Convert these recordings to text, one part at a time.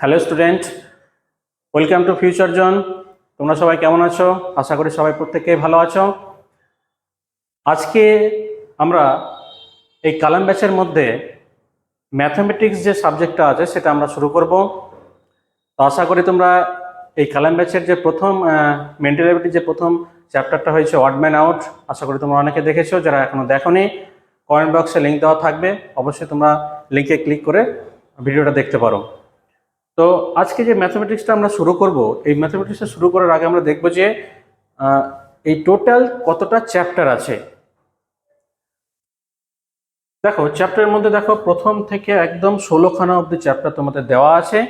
Hello student, welcome to future zone. তোমরা সবাই কেমন আছো? আশা করি সবাই প্রত্যেকেই ভালো আছো। আজকে আমরা এই কালাম ব্যাচের মধ্যে ম্যাথমেটিক্স যে সাবজেক্টটা আছে, সেটা আমরা শুরু করব। তো আশা করি তোমরা এই কালাম ব্যাচের যে প্রথম মেন্টালিটি যে প্রথম চ্যাপ্টারটা হয়েছে ওয়ার্ড ম্যান আউট আশা করি তোমরা অনেকে দেখেছ, যারা এখনও দেখোনি কমেন্ট বক্সে লিঙ্ক দেওয়া থাকবে। অবশ্যই তোমরা লিঙ্কে ক্লিক করে ভিডিওটা দেখতে পারো। তো আজকে যে ম্যাথমেটিক্সটা আমরা শুরু করব, এই ম্যাথমেটিক্সটা শুরু করার আগে আমরা দেখব যে এই টোটাল কতটা চ্যাপ্টার আছে। দেখো চ্যাপ্টারের মধ্যে দেখো, প্রথম থেকে একদম ষোলোখানা অবধি চ্যাপ্টার তোমাদের দেওয়া আছে।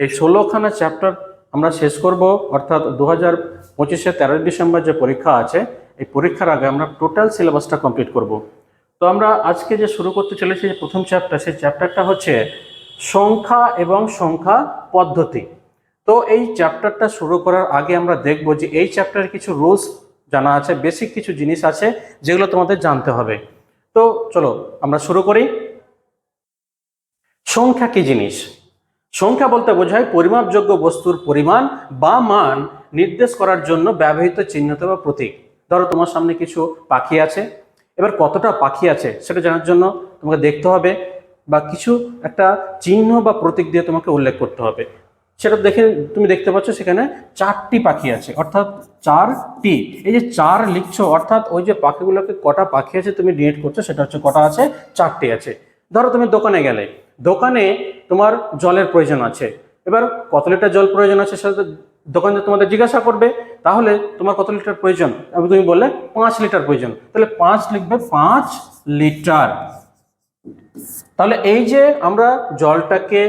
এই ষোলোখানা চ্যাপ্টার আমরা শেষ করব, অর্থাৎ দু হাজার পঁচিশে তেরোই ডিসেম্বর যে পরীক্ষা আছে, এই পরীক্ষার আগে আমরা টোটাল সিলেবাসটা কমপ্লিট করব। তো আমরা আজকে যে শুরু করতে চলেছি, যে প্রথম চ্যাপ্টার সেই চ্যাপ্টারটা হচ্ছে সংখ্যা এবং সংখ্যা পদ্ধতি। তো এই চ্যাপ্টারটা শুরু করার আগে আমরা দেখব যে এই চ্যাপ্টারের কিছু রুলস জানা আছে বেসিক কিছু জিনিস আছে, যেগুলো তোমাদের জানতে হবে। তো চলো, আমরা শুরু করি। সংখ্যা কি জিনিস? সংখ্যা বলতে বোঝায় পরিমাপযোগ্য বস্তুর পরিমাণ বা মান নির্দেশ করার জন্য ব্যবহৃত চিহ্নিত বা প্রতীক। ধরো তোমার সামনে কিছু পাখি আছে। এবার কতটা পাখি আছে সেটা জানার জন্য তোমাকে দেখতে হবে। বা কিছু একটা চিহ্ন বা প্রতীক দিয়ে তোমাকে উল্লেখ করতে হবে। সেটা দেখে তুমি দেখতে পাচ্ছ সেখানে চারটি পাখি আছে, অর্থাৎ চারটি। এই যে চার লিখছো, অর্থাৎ ওই যে পাখিগুলোকে কটা পাখি আছে তুমি ডিনেট করছ, সেটা হচ্ছে কটা আছে, চারটি আছে। ধরো তুমি দোকানে গেলে, দোকানে তোমার জলের প্রয়োজন আছে। এবার কত লিটার জল প্রয়োজন আছে সেটা দোকানদার তোমাদের জিজ্ঞাসা করবে। তাহলে তোমার কত লিটার প্রয়োজন? তুমি বললে, পাঁচ লিটার প্রয়োজন। তাহলে পাঁচ লিখবে পাঁচ লিটার। তাহলে এই যে আমরা জলটাকে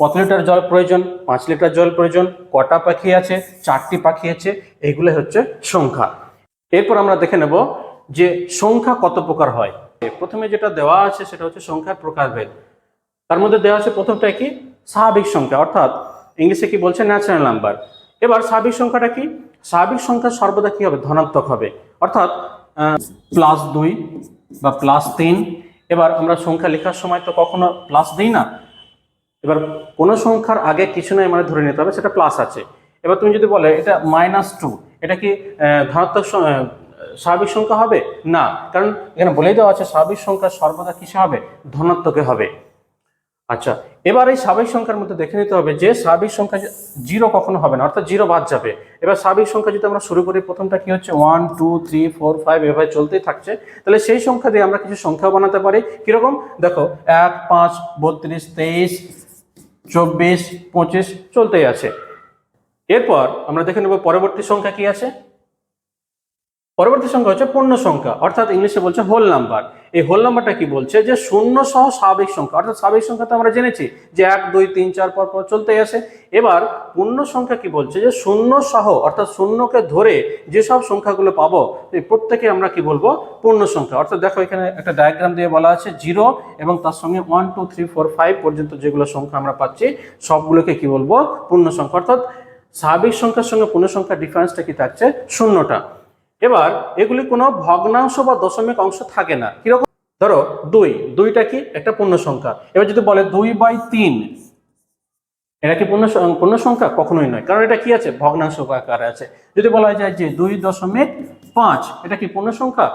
কত লিটার জল প্রয়োজন? পাঁচ লিটার জল প্রয়োজন। কটা পাখি আছে? চারটি পাখি আছে। এইগুলো হচ্ছে সংখ্যা। এরপর আমরা দেখে নেব যে সংখ্যা কত প্রকার হয়। প্রথমে যেটা দেওয়া আছে সেটা হচ্ছে সংখ্যার প্রকারভেদ। তার মধ্যে দেওয়া আছে প্রথমটা কি? স্বাভাবিক সংখ্যা। অর্থাৎ ইংলিশে কি বলছে? ন্যাচারাল নাম্বার এবার স্বাভাবিক সংখ্যাটা কি? স্বাভাবিক সংখ্যা সর্বদা কি হবে? ধনাত্মক হবে। অর্থাৎ প্লাস দুই বা প্লাস তিন এবার আমরা সংখ্যা লেখার সময় তো কখনো প্লাস দিই না। এবার কোনো সংখ্যার আগে কিছু নয় মানে ধরে নিতে হবে, সেটা প্লাস আছে। এবার তুমি যদি বলে এটা মাইনাস টু এটা কি ধনাত্মক স্বাভাবিক সংখ্যা হবে? না। কারণ এখানে বলেই দেওয়া আছে স্বাভাবিক সংখ্যা সর্বদা কিসে হবে? ধনাত্মকে হবে। আচ্ছা এবার এই স্বাভাবিক সংখ্যার মধ্যে দেখে নিতে হবে যে স্বাভাবিক সংখ্যা জিরো কখনো হবে না, অর্থাৎ জিরো বাদ যাবে। এবার স্বাভাবিক সংখ্যা যদি আমরা শুরু করি, প্রথমটা কি হচ্ছে? One two three four five এভাবে চলতেই থাকছে। তাহলে সেই সংখ্যা দিয়ে আমরা কিছু সংখ্যা বানাতে পারি। কীরকম? দেখো, এক, পাঁচ, বত্রিশ, তেইশ, চব্বিশ, পঁচিশ, চলতেই আছে। এরপর আমরা দেখে নেব পরবর্তী সংখ্যা কি আছে? পরবর্তী সংখ্যা হচ্ছে পূর্ণ সংখ্যা, অর্থাৎ ইংলিশে বলছে হোল নাম্বার এই হোল নাম্বারটা কি বলছে? যে শূন্য সহ স্বাভাবিক সংখ্যা, অর্থাৎ স্বাভাবিক সংখ্যা তো আমরা জেনেছি যে এক, দুই, তিন, চার, পর পর চলতেই আসে। এবার পূর্ণ সংখ্যা কি বলছে? যে শূন্য সহ, অর্থাৎ শূন্যকে ধরে যেসব সংখ্যাগুলো পাবো, এই প্রত্যেকে আমরা কি বলব? পূর্ণ সংখ্যা। অর্থাৎ দেখো এখানে একটা ডায়াগ্রাম দিয়ে বলা আছে জিরো এবং তার সঙ্গে one two three four five পর্যন্ত যেগুলো সংখ্যা আমরা পাচ্ছি, সবগুলোকে কি বলব? পূর্ণ সংখ্যা। অর্থাৎ স্বাভাবিক সংখ্যার সঙ্গে পূর্ণ সংখ্যার ডিফারেন্সটা কি থাকছে? শূন্যটা। এবার এগুলি কোনো ভগ্নাংশ বা দশমিক অংশ থাকে না। কীরকম? ধরো দুই, দুইটা কি? একটা পূর্ণ সংখ্যা। এবার যদি বলে দুই বাই তিন, এটা কি পূর্ণ পূর্ণ সংখ্যা? কখনোই নয়। কারণ এটা কি আছে? ভগ্নাংশ আকারে আছে। যদি বলা যায় যে দুই দশমিক পাঁচ, এটা কি পূর্ণ সংখ্যা?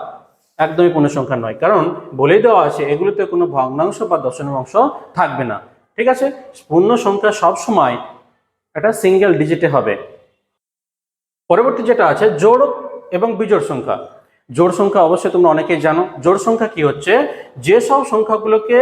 একদমই পূর্ণ সংখ্যা নয়। কারণ বলেই দেওয়া আছে, এগুলোতে কোনো ভগ্নাংশ বা দশমিক অংশ থাকবে না। ঠিক আছে? পূর্ণ সংখ্যা সব সময় একটা সিঙ্গেল ডিজিটে হবে। পরবর্তী যেটা আছে, জোড় এবং বিজোড় সংখ্যা। জোড় সংখ্যা অবশ্যই তোমরা অনেকেই জানো। জোড় সংখ্যা কি হচ্ছে? যেসব সংখ্যাগুলোকে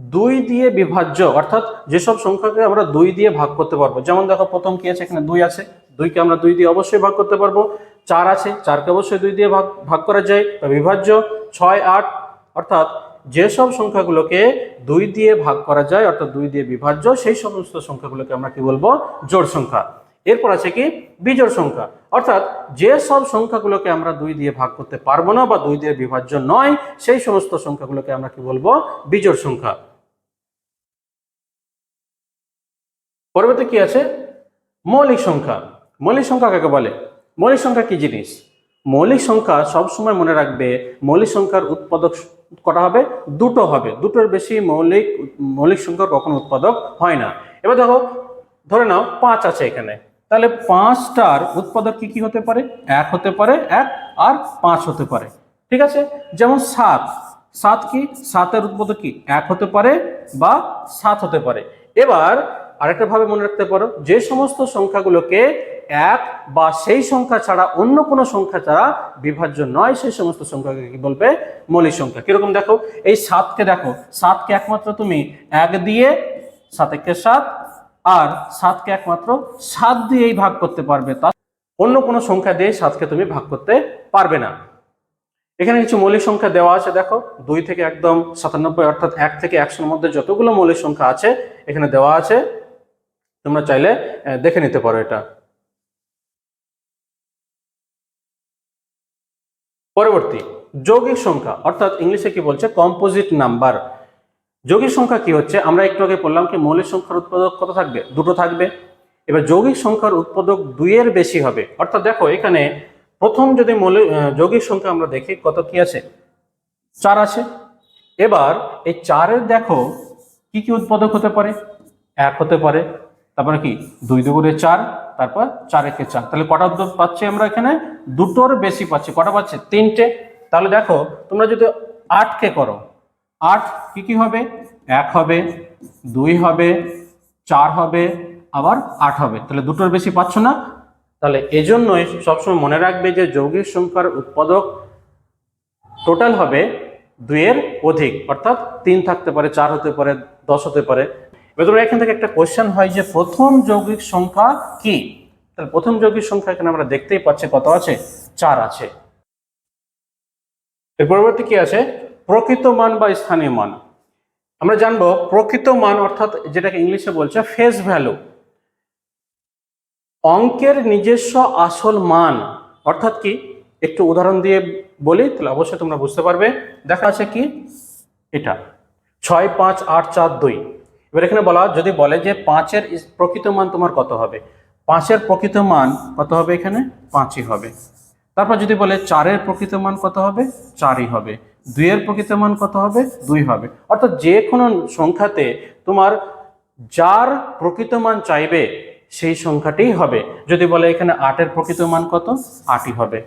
দুই দিয়ে বিভাজ্য, অর্থাৎ যেসব সংখ্যাকে আমরা দুই দিয়ে ভাগ করতে পারব, যেমন দেখো প্রথম কি আছে? এখানে দুই আছে। দুইকে আমরা দুই দিয়ে অবশ্যই ভাগ করতে পারব। চার আছে। চারকে অবশ্যই দুই দিয়ে ভাগ ভাগ করা যায় বা বিভাজ্য। ছয়, আট, অর্থাৎ যেসব সংখ্যাগুলোকে দুই দিয়ে ভাগ করা যায়, অর্থাৎ দুই দিয়ে বিভাজ্য, সেই সমস্ত সংখ্যাগুলোকে আমরা কি বলব? জোড় সংখ্যা। এরপর আছে কি? বিজোড় সংখ্যা। অর্থাৎ যে সব সংখ্যাগুলোকে আমরা দুই দিয়ে ভাগ করতে পারব না বা দুই দিয়ে বিভাজ্য নয়, সেই সমস্ত সংখ্যাগুলোকে আমরা কি বলব? বিজোড় সংখ্যা। পরবর্তী কি আছে? মৌলিক সংখ্যা। মৌলিক সংখ্যা কাকে বলে? মৌলিক সংখ্যা কি জিনিস? মৌলিক সংখ্যা সব সময় মনে রাখবে, মৌলিক সংখ্যার উৎপাদক কটা হবে? দুটো হবে। দুটোর বেশি মৌলিক মৌলিক সংখ্যা কখনো উৎপাদক হয় না। এবার দেখো, ধরে নাও, পাঁচ আছে এখানে। তাহলে পাঁচটার উৎপাদক কি কি হতে পারে? এক হতে পারে, এক আর পাঁচ হতে পারে। ঠিক আছে? যেমন সাত। সাত কি? সাতের উৎপাদক কি? এক হতে পারে বা সাত হতে পারে। এবার আরেকটা ভাবে মনে রাখতে পারো, যে সমস্ত সংখ্যাগুলোকে এক বা সেই সংখ্যা ছাড়া অন্য কোনো সংখ্যা ছাড়া বিভাজ্য নয়, সেই সমস্ত সংখ্যাকে কি বলবে? মৌলিক সংখ্যা। কীরকম দেখো? এই সাতকে দেখো। সাতকে একমাত্র তুমি এক দিয়ে সাত একে সাত আর সাতকে একমাত্র সাত দিয়েই ভাগ করতে পারবে। তা অন্য কোনো সংখ্যা দিয়ে সাতকে তুমি ভাগ করতে পারবে না। এখানে কিছু মৌলিক সংখ্যা দেওয়া আছে, দেখো। দুই থেকে একদম সাতানব্বই অর্থাৎ এক থেকে একশোর মধ্যে যতগুলো মৌলিক সংখ্যা আছে, এখানে দেওয়া আছে। তোমরা চাইলে দেখে নিতে পারো এটা। পরবর্তী, যৌগিক সংখ্যা, অর্থাৎ ইংলিশে কি বলছে? Composite number. যৌগিক সংখ্যা কি হচ্ছে? আমরা একটু আগে বললাম কি, মৌলিক সংখ্যার উৎপাদক কত থাকবে? দুটো থাকবে। এবার যৌগিক সংখ্যার উৎপাদক দুইয়ের বেশি হবে। অর্থাৎ দেখো, এখানে প্রথম যদি মৌলিক যৌগিক সংখ্যা আমরা দেখি, কত কি আছে? চার আছে। এবার এই চারের দেখো, কি কি উৎপাদক হতে পারে? এক হতে পারে। তারপরে কি? দুই দুগুণে চার, তারপর চার একে চার। তাহলে কটা উদ্যোগ পাচ্ছি আমরা এখানে? দুটোর বেশি পাচ্ছি। কটা পাচ্ছে? তিনটে। তাহলে দেখো, তোমরা যদি আটকে করো আট, কি কি হবে? এক হবে, দুই হবে, চার হবে, আবার আট হবে। তাহলে দুটোর বেশি পাচ্ছ না? তাহলে এজন্যই সবসময় মনে রাখবে যে যৌগিক সংখ্যার উৎপাদক টোটাল হবে দুইয়ের অধিক, অর্থাৎ তিন থাকতে পারে, চার হতে পারে, দশ হতে পারে। এবার এখান থেকে একটা কোশ্চেন হয় যে প্রথম যৌগিক সংখ্যা কি? তাহলে প্রথম যৌগিক সংখ্যা এখানে আমরা দেখতেই পাচ্ছি কত আছে? চার আছে। এর পরবর্তী কি আছে? প্রকৃত মান বা স্থানীয় মান? আমরা জানব প্রকৃত মান অর্থাৎ যেটাকে ইংলিশে বলছে ফেস ভ্যালু অঙ্কের নিজস্ব আসল মান, অর্থাৎ কি? একটু উদাহরণ দিয়ে বলি, তাহলে অবশ্যই তোমরা বুঝতে পারবে। দেখা আছে কি? এটা। ছয়, পাঁচ, আট, চার, দুই। এবার এখানে বলা, যদি বলে যে পাঁচের প্রকৃত মান তোমার কত হবে? পাঁচের প্রকৃত মান কত হবে এখানে? পাঁচই হবে। তারপর যদি বলে চারের প্রকৃত মান কত হবে? চারই হবে। দুইয়ের প্রকৃত মান কত হবে? দুই হবে। অর্থাৎ যে কোনো সংখ্যাতে তোমার যার প্রকৃত মান চাইবে, সেই সংখ্যাটিই হবে। যদি বলে এখানে আটের প্রকৃত মান কত? আটই হবে।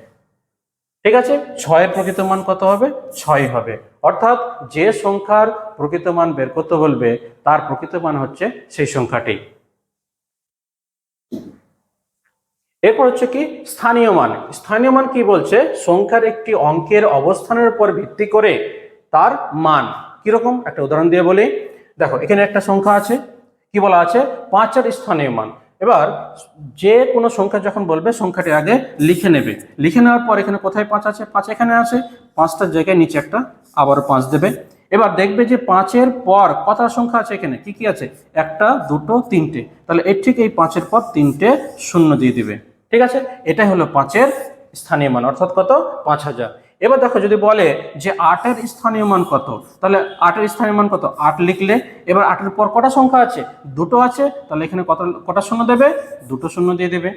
ঠিক আছে? ছয়ের প্রকৃত মান কত হবে? ছয় হবে। অর্থাৎ যে সংখ্যার প্রকৃত মান বের করতে বলবে, তার প্রকৃত মান হচ্ছে সেই সংখ্যাটি। এরপর হচ্ছে কি স্থানীয় মান। স্থানীয় মান কি বলছে? সংখ্যার একটি অঙ্কের অবস্থানের উপর ভিত্তি করে তার মান। কীরকম একটা উদাহরণ দিয়ে বলি। দেখো, এখানে একটা সংখ্যা আছে। কি বলা আছে? পাঁচের স্থানীয় মান। এবার যে কোনো সংখ্যা যখন বলবে, সংখ্যাটি আগে লিখে নেবে। লিখে নেওয়ার পর এখানে কোথায় পাঁচ আছে? পাঁচ এখানে আছে। পাঁচটার জায়গায় নিচে একটা আবারও পাঁচ দেবে। এবার দেখবে যে পাঁচের পর কত সংখ্যা আছে এখানে? কি কি আছে? একটা, দুটো, তিনটে। তাহলে এর ঠিক এই পাঁচের পর তিনটে শূন্য দিয়ে দিবে। ঠিক আছে? এটাই হলো পাঁচের স্থানীয় মান, অর্থাৎ কত? পাঁচ হাজার। এবার দেখো, যদি বলে যে আটের স্থানীয় মান কত, তাহলে আটের স্থানীয় মান কত? আট লিখলে, এবার আটের পর কটা সংখ্যা আছে? দুটো আছে, তাহলে এখানে কত, কটা শূন্য দেবে? দুটো শূন্য দিয়ে দেবে।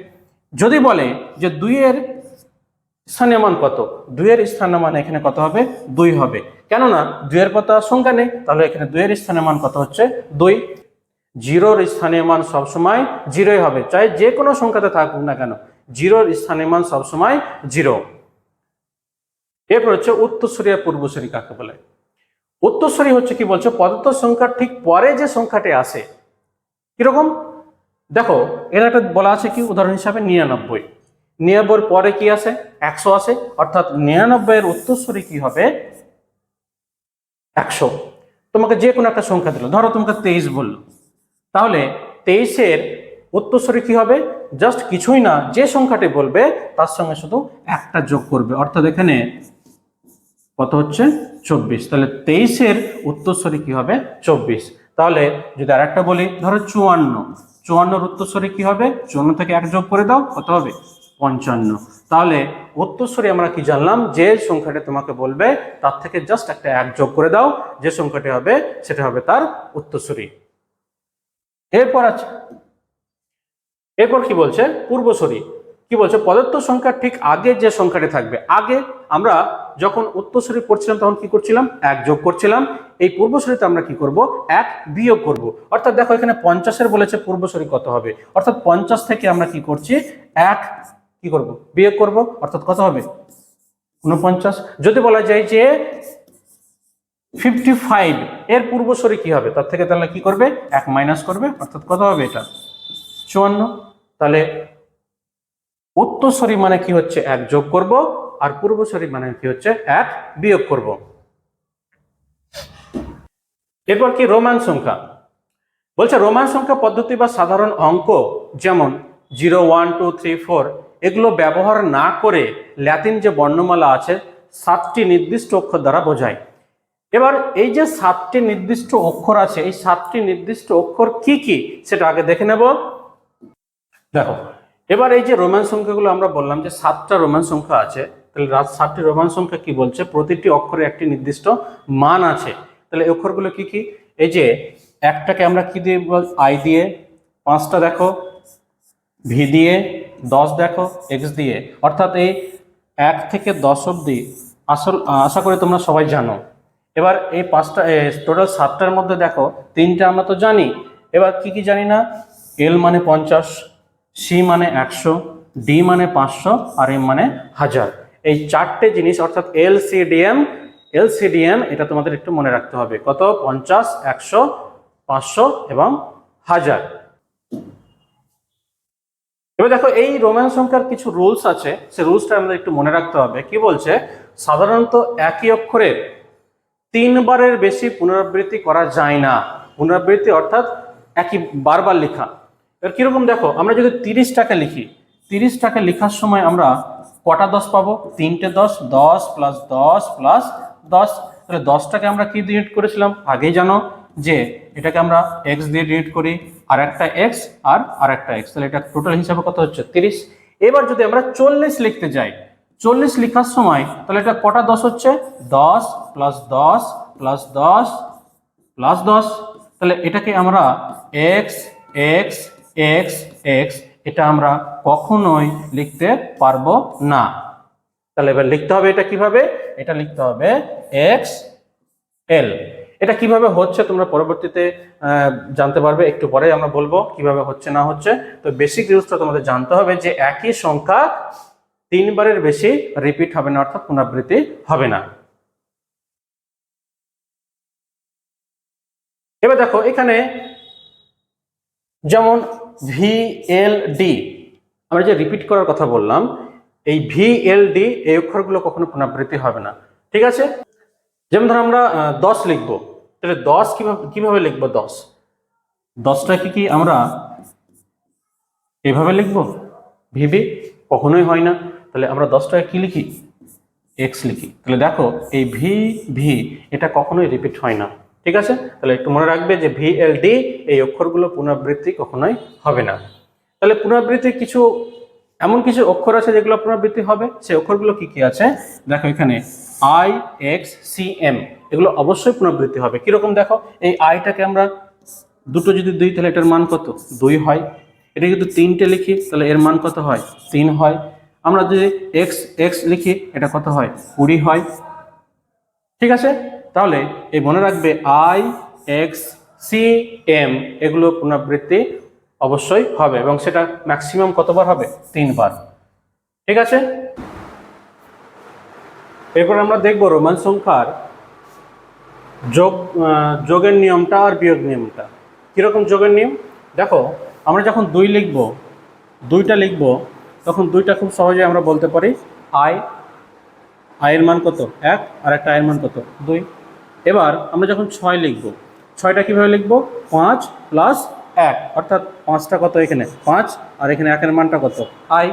যদি বলে যে দুইয়ের স্থানীয় মান কত, দুইয়ের স্থানীয় মান এখানে কত হবে? দুই হবে। কেননা, দুইয়ের কত সংখ্যা নেই, তাহলে এখানে দুইয়ের স্থানীয় মান কত হচ্ছে? দুই। জিরোর স্থানীয় মান সবসময় জিরোই হবে। চাই যে কোনো সংখ্যাতে থাকুক না কেন, জিরোর স্থানীয় মান সবসময় জিরো। এরপর হচ্ছে উত্তরসূরি আর পূর্বসূরি কাকে বলে? উত্তরসূরি হচ্ছে কি বলছে, পদার্থ সংখ্যার ঠিক পরে যে সংখ্যাটি আসে কীরকম? দেখো, এর একটা বলা আছে কি, উদাহরণ হিসাবে নিরানব্বই। নিরানব্বইয়ের পরে কি আসে একশো আসে অর্থাৎ নিরানব্বইয়ের উত্তরসূরি কি হবে? একশো। তোমাকে যে কোনো একটা সংখ্যা দিল। ধরো তোমাকে তেইশ বলল। তাহলে তেইশের উত্তরসূরি কি হবে? জাস্ট কিছুই না, যে সংখ্যাটি বলবে, তার সঙ্গে শুধু একটা যোগ করবে। অর্থাৎ এখানে কত হচ্ছে? চব্বিশ। তাহলে তেইশের উত্তরসূরি কি হবে? চব্বিশ। তাহলে যদি আর একটা বলি, ধরো চুয়ান্ন। চুয়ান্নর উত্তরসূরি কি হবে? চুয়ান্ন থেকে এক যোগ করে দাও, কত হবে? পঞ্চান্ন। তাহলে উত্তরসূরি আমরা কি জানলাম? যে সংখ্যাটি তোমাকে বলবে, তার থেকে জাস্ট একটা এক যোগ করে দাও। যে সংখ্যাটি হবে, সেটা হবে তার উত্তরসূরি। এরপর আছে। এরপর কি বলছে? পূর্বসরী কি বলছে? পদার্থ সংখ্যা ঠিক আগে যে সংখ্যাটি থাকবে, আগে আমরা যখন উত্তরসূরি পড়ছিলাম তখন কি করছিলাম? এক যোগ করছিলাম। এই পূর্বসূরিতে আমরা কি করব? এক বিয়োগ করব। অর্থাৎ দেখো এখানে পঞ্চাশের বলেছে পূর্বসূরি কত হবে? অর্থাৎ পঞ্চাশ থেকে আমরা কি করছি? এক কি করব? বিয়োগ করব। অর্থাৎ কত হবে? উনপঞ্চাশ। যদি বলা যায় যে ফিফটি ফাইভ এর পূর্বসূরি কি হবে? তার থেকে তাহলে কি করবে? এক মাইনাস করবে। অর্থাৎ কত হবে এটা? চুয়ান্ন। তাহলে উত্তরসরি মানে কি হচ্ছে? এক যোগ করব। আর পূর্বসরি মানে কি হচ্ছে? এক বিয়োগ করব। এরপর কি? রোমান সংখ্যা। বলছে রোমান সংখ্যা পদ্ধতি বা সাধারণ অঙ্ক যেমন zero, one, two, three, four, এগুলো ব্যবহার না করে ল্যাতিন যে বর্ণমালা আছে, সাতটি নির্দিষ্ট অক্ষর দ্বারা বোঝায়। এবার এই যে সাতটি নির্দিষ্ট অক্ষর আছে, এই সাতটি নির্দিষ্ট অক্ষর কি কি সেটা আগে দেখে নেব। দেখো, এবার এই যে রোমান সংখ্যাগুলো আমরা বললাম যে সাতটা রোমান সংখ্যা আছে, তাহলে রাত সাতটি রোমান সংখ্যা কি বলছে? প্রতিটি অক্ষরে একটি নির্দিষ্ট মান আছে। তাহলে এই অক্ষরগুলো কি কি? এই যে একটাকে আমরা কি দিয়ে আই দিয়ে, পাঁচটা দেখো, ভি দিয়ে, দশ দেখো, এক্স দিয়ে। অর্থাৎ এই এক থেকে দশ অবধি আসল আশা করি তোমরা সবাই জানো। এবার এই পাঁচটা টোটাল সাতটার মধ্যে দেখো, তিনটা আমরা তো জানি। এবার কি কি জানি না? এল মানে পঞ্চাশ সি মানে একশো ডি মানে পাঁচশো, আর এম মানে হাজার। এই চারটে জিনিস, অর্থাৎ L C D M L C D M এটা তোমাদের একটু মনে রাখতে হবে। কত? পঞ্চাশ, একশো, পাঁচশো এবং হাজার। এবার দেখো, এই রোমান সংখ্যার কিছু রুলস আছে। সে রুলসটা আমাদের একটু মনে রাখতে হবে। কি বলছে? সাধারণত একই অক্ষরের তিনবারের বেশি পুনরাবৃত্তি করা যায় না। পুনরাবৃত্তি অর্থাৎ একই বারবার লেখা। এবার কীরকম দেখো, আমরা যদি তিরিশ টাকা লিখি, তিরিশ টাকা লেখার সময় আমরা কটা দশ পাবো? তিনটে দশ দশ প্লাস দশ প্লাস দশ। তাহলে দশটাকে আমরা কি ডিলিট করেছিলাম? আগেই জানো যে এটাকে আমরা এক্স দিয়ে ডিলিট করি, আর একটা এক্স আর আর একটা এক্স তাহলে এটা টোটাল হিসাবে কত হচ্ছে? তিরিশ। এবার যদি আমরা চল্লিশ লিখতে যাই চল্লিশ লেখার সময়, তাহলে এটা কটা দশ হচ্ছে? দশ প্লাস দশ প্লাস দশ প্লাস দশ। তাহলে এটাকে আমরা এক্স এক্স এক্স এক্স এটা আমরা কখনোই লিখতে পারব না। তাহলে এবার লিখতে হবে এটা কীভাবে? এটা লিখতে হবে এক্স এল এটা কীভাবে হচ্ছে তোমরা পরবর্তীতে জানতে পারবে, একটু পরে আমরা বলব কীভাবে হচ্ছে না হচ্ছে। তো বেসিক রুলসটা তোমাদের জানতে হবে যে একই সংখ্যা তিনবারের বেশি রিপিট হবে না, অর্থাৎ পুনরাবৃত্তি হবে না। এবার দেখো, এখানে যেমন ভি এল ডি আমরা যে রিপিট করার কথা বললাম, এই ভি এল ডি এই অক্ষরগুলো কখনো পুনরাবৃত্তি হবে না। ঠিক আছে? যেমন ধর আমরা দশ লিখব। তাহলে দশ কীভাবে কীভাবে লিখব দশ? দশটাকে কি আমরা এভাবে লিখব? ভিবি কখনোই হয় না। তাহলে আমরা দশটাকে কী লিখি? এক্স লিখি। তাহলে দেখো, এই ভি ভি এটা কখনোই রিপিট হয় না। ঠিক আছে? তাহলে একটু মনে রাখবে যে ভি এল ডি এই অক্ষরগুলো পুনরাবৃত্তি কখনোই হবে না। তাহলে পুনরাবৃত্তি কিছু, এমন কিছু অক্ষর আছে যেগুলো পুনরাবৃত্তি হবে? সেই অক্ষরগুলো কি কি আছে? দেখো এখানে আই এক্স সি এম এগুলো অবশ্যই পুনরাবৃত্তি হবে। কীরকম দেখো? এই আইটাকে আমরা দুটো যদি দুই, তাহলে এটার মান কত? দুই হয়। এটা যদি তিনটে লিখি, তাহলে এর মান কত হয়? তিন হয়। আমরা যদি এক্স এক্স লিখি, এটা কত হয়? কুড়ি হয়। ঠিক আছে? তাহলে এই মনে রাখবে আই এক্স সি এম এগুলো পুনরাবৃত্তি অবশ্যই হবে এবং সেটা ম্যাক্সিমাম কতবার হবে? তিনবার। ঠিক আছে? এরপর আমরা দেখব রোমান সংখ্যার যোগ যোগের নিয়মটা আর বিয়োগ নিয়মটা। কীরকম যোগের নিয়ম? দেখো, আমরা যখন দুই লিখব, দুইটা লিখব তখন দুইটা খুব সহজে আমরা বলতে পারি আয় আয়ের মান কত? এক, আর একটা আয়ের মান কত? দুই। এবার আমরা যখন ছয় লিখব, ছয়টা কীভাবে লিখব? পাঁচ প্লাস এক। অর্থাৎ পাঁচটা কত এখানে? পাঁচ। আর এখানে একের মানটা কত? আই।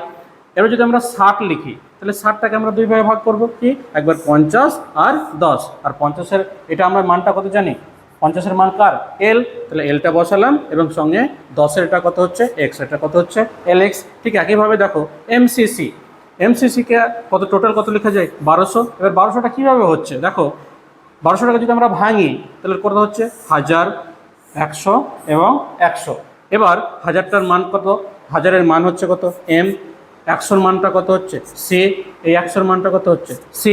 এবার যদি আমরা ষাট লিখি, তাহলে ষাটটাকে আমরা দুইভাবে ভাগ করব কি? একবার পঞ্চাশ আর দশ। আর পঞ্চাশের, এটা আমরা মানটা কত জানি? পঞ্চাশের মান কার? এল তাহলে এলটা বসালাম এবং সঙ্গে দশের এটা কত হচ্ছে? এক্স এটা কত হচ্ছে? এল এক্স ঠিক একইভাবে দেখো এমসিসি এমসিসিকে কত টোটাল কত লেখা যায়? বারোশো। এবার বারোশোটা কীভাবে হচ্ছে? দেখো বারোশো টাকা যদি আমরা ভাঙি, তাহলে কত হচ্ছে? হাজার একশো এবং একশো। এবার হাজারটার মান কত? হাজারের মান হচ্ছে কত? এম একশোর মানটা কত হচ্ছে? সি এই একশোর মানটা কত হচ্ছে? সি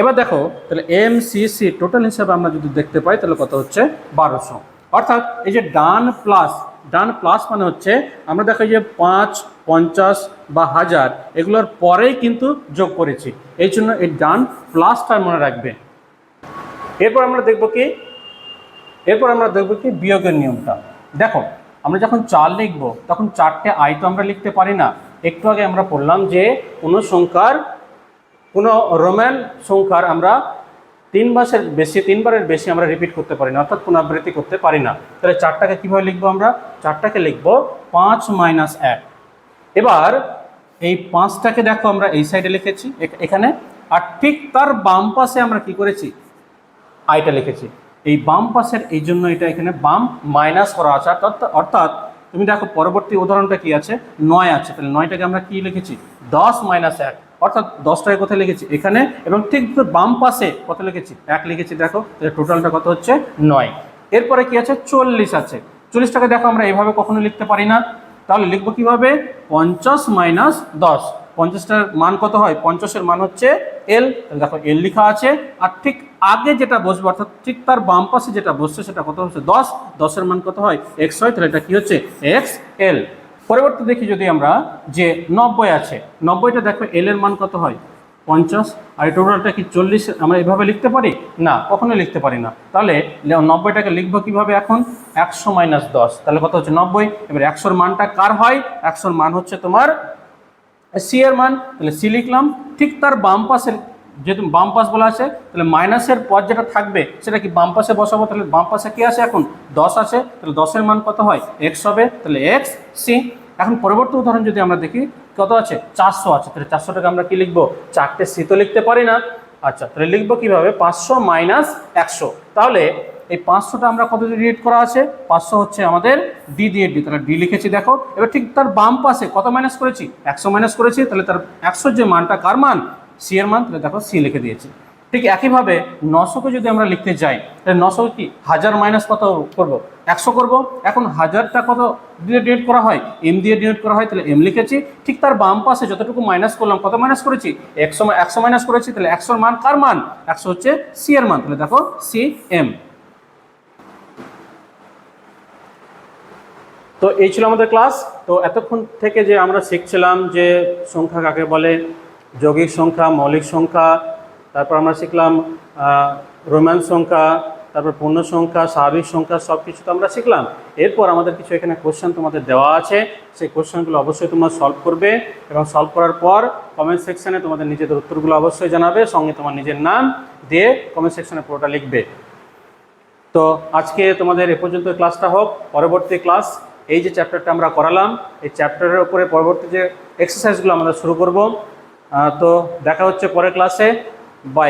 এবার দেখো, তাহলে এম সি সি টোটাল হিসাবে আমরা যদি দেখতে পাই, তাহলে কত হচ্ছে? বারোশো। অর্থাৎ এই যে ডান প্লাস ডান প্লাস মানে হচ্ছে, আমরা দেখো যে পাঁচ, পঞ্চাশ বা হাজার, এগুলোর পরেই কিন্তু যোগ করেছি। এই জন্য এই ডান প্লাসটা মনে রাখবে। এরপর আমরা দেখব কি? এরপর আমরা দেখব কি? বিয়োগের নিয়মটা। দেখো, আমরা যখন চার লিখব, তখন চারটে আই তো আমরা লিখতে পারি না। একটু আগে আমরা পড়লাম যে, কোনো সংখ্যার কোনো রোম্যান সংখ্যার আমরা তিন মাসের বেশি তিনবারের বেশি আমরা রিপিট করতে পারি না, অর্থাৎ পুনরাবৃত্তি করতে পারি না। তাহলে চারটাকে কীভাবে লিখব আমরা? চারটাকে লিখব পাঁচ মাইনাস এক। এবার এই পাঁচটাকে দেখো আমরা এই সাইডে লিখেছি এখানে। আর ঠিক তার বাম পাশে আমরা কি করেছি? আইটা লিখেছি। এই বাম পাশের এই জন্য এটা এখানে বাম মাইনাস করা আছে। অর্থাৎ অর্থাৎ তুমি দেখো পরবর্তী উদাহরণটা কি আছে? নয় আছে। তাহলে নয়টাকে আমরা কি লিখেছি? দশ মাইনাস এক। অর্থাৎ দশটাকে কোথায় লিখেছি এখানে এবং ঠিক বাম পাশে কত লিখেছি, এক লিখেছি, দেখো টোটালটা কত হচ্ছে? নয়। এরপরে কি আছে? চল্লিশ আছে। চল্লিশটাকে দেখো আমরা এভাবে কখনো লিখতে পারি না। তাহলে লিখব কীভাবে? পঞ্চাশ মাইনাস দশ। পঞ্চাশটার মান কত হয়? পঞ্চাশের মান হচ্ছে এল দেখো এল লেখা আছে। আর ঠিক আগে যেটা বসবে, অর্থাৎ ঠিক তার বাম পাশে যেটা বসছে, সেটা কত হচ্ছে? দশ। দশের মান কত হয়? এক্স হয়, তাহলে এটা কি হচ্ছে? এক্স এল পরবর্তী দেখি যদি আমরা যে নব্বই আছে, নব্বইটা দেখো এল এর মান কত হয়? পঞ্চাশ। আর এই টোটালটা কি চল্লিশ? আমরা এভাবে লিখতে পারি? না, কখনোই লিখতে পারি না। তাহলে নব্বইটাকে লিখব কীভাবে এখন? একশো মাইনাস দশ। তাহলে কত হচ্ছে? নব্বই। এবার একশোর মানটা কার হয়? একশোর মান হচ্ছে তোমার সি এর মান। তাহলে সি লিখলাম। ঠিক তার বাম পাশের যেহেতু বাম পাশ বলা আছে, তাহলে মাইনাসের পর যেটা থাকবে, সেটা কি বাম পাশে বসাবো? তাহলে বাম পাশে কি আছে এখন? দশ আছে, তাহলে দশের মান কত হয়? এক্স হবে, তাহলে এক্স সি এখন পরবর্তী উদাহরণ যদি আমরা দেখি, কত আছে? চারশো আছে, তাহলে চারশোটাকে আমরা কি লিখব? চারটে সি তো লিখতে পারি না। আচ্ছা তাহলে লিখব কীভাবে? পাঁচশো মাইনাস একশো। তাহলে এই পাঁচশোটা আমরা কত ডিলিট করা আছে? পাঁচশো হচ্ছে আমাদের ডি দিয়ে ডি তাহলে ডি লিখেছি, দেখো। এবার ঠিক তার বাম পাশে কত মাইনাস করেছি? একশো মাইনাস করেছি, তাহলে তার একশোর যে মানটা, কার মান? সি এর মান, তাহলে দেখো সি লিখে দিয়েছি। ঠিক একইভাবে নশোকে যদি আমরা লিখতে যাই, তাহলে নশো কি? হাজার মাইনাস কত করব? একশো করব। এখন হাজারটা কত দিয়ে ডিলিট করা হয়? এম দিয়ে ডিলিট করা হয়, তাহলে এম লিখেছি। ঠিক তার বাম পাশে যতটুকু মাইনাস করলাম, কত মাইনাস করেছি? একশো একশো মাইনাস করেছি, তাহলে একশোর মান কার মান? একশো হচ্ছে সি এর মান, তাহলে দেখো সি এম তো এই ছিল আমাদের ক্লাস তো এতক্ষণ থেকে যে আমরা শিখছিলাম যে সংখ্যা কাকে বলে যৌগিক সংখ্যা, মৌলিক সংখ্যা, তারপর আমরা শিখলাম রোমান সংখ্যা, তারপর পূর্ণ সংখ্যা, স্বাভাবিক সংখ্যা সব কিছু তো আমরা শিখলাম। এরপর আমাদের কিছু এখানে কোশ্চেন তোমাদের দেওয়া আছে। সেই কোশ্চেনগুলো অবশ্যই তোমরা সলভ করবে এবং সলভ করার পর কমেন্ট সেকশানে তোমাদের নিজেদের উত্তরগুলো অবশ্যই জানাবে, সঙ্গে তোমার নিজের নাম দিয়ে কমেন্ট সেকশনে পুরোটা লিখবে। তো আজকে তোমাদের এ পর্যন্ত ক্লাসটা হোক। পরবর্তী ক্লাস এই যে চ্যাপ্টারটা আমরা করালাম, এই চ্যাপ্টারের উপরে পরবর্তী যে এক্সারসাইজগুলো আমরা শুরু করব তো দেখা হচ্ছে পরের ক্লাসে বাই